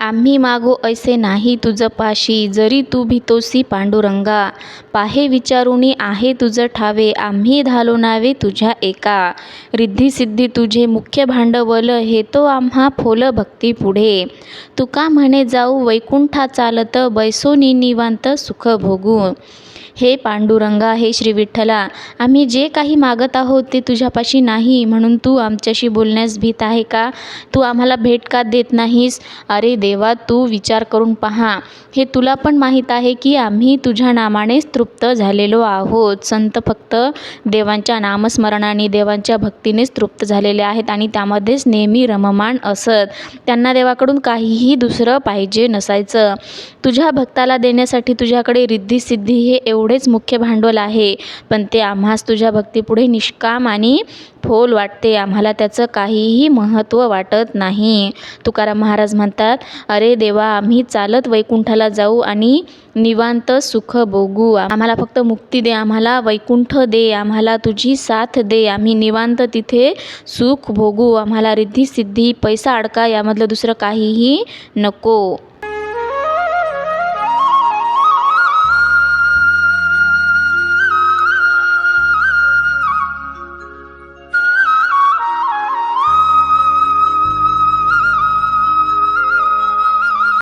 आम्ही मागो ऐसे नाही तुझं पाशी जरी तू भितोसी पांडुरंगा. पाहे विचारुणी आहे तुझं ठावे आम्ही धालो नावे तुझ्या एका. रिद्धी सिद्धी तुझे मुख्य भांडवल हे तो आम्हा फोल भक्ती पुढे. तुका म्हणे जाऊ वैकुंठा चालत बैसोनी निवांत सुख भोगू. हे पांडुरंगा हे श्री विठ्ठला आम्ही जे काही मागत आहोत ते तुझ्यापाशी नाही म्हणून तू आमच्याशी बोलण्यास भीत आहे का? तू आम्हाला भेट का देत नाहीस? अरे देवा तू विचार करून पहा. हे तुला पण माहीत आहे की आम्ही तुझ्या नामानेच तृप्त झालेलो आहोत. संत फक्त देवांच्या नामस्मरणाने देवांच्या भक्तीनेच तृप्त झालेले आहेत आणि त्यामध्येच नेहमी रममाण असत. त्यांना देवाकडून काहीही दुसरं पाहिजे नसायचं. तुझ्या भक्ताला देण्यासाठी तुझ्याकडे रिद्धी सिद्धी हे एवढं एवढेच मुख्य भांडवल आहे. पण ते आम्हास तुझ्या भक्तीपुढे निष्काम आणि फोल वाटते. आम्हाला त्याचं काहीही महत्त्व वाटत नाही. तुकाराम महाराज म्हणतात अरे देवा आम्ही चालत वैकुंठाला जाऊ आणि निवांत सुख भोगू. आम्हाला फक्त मुक्ती दे आम्हाला वैकुंठ दे आम्हाला तुझी साथ दे. आम्ही निवांत तिथे सुख भोगू. आम्हाला रिद्धी सिद्धी पैसा अडका यामधलं दुसरं काहीही नको.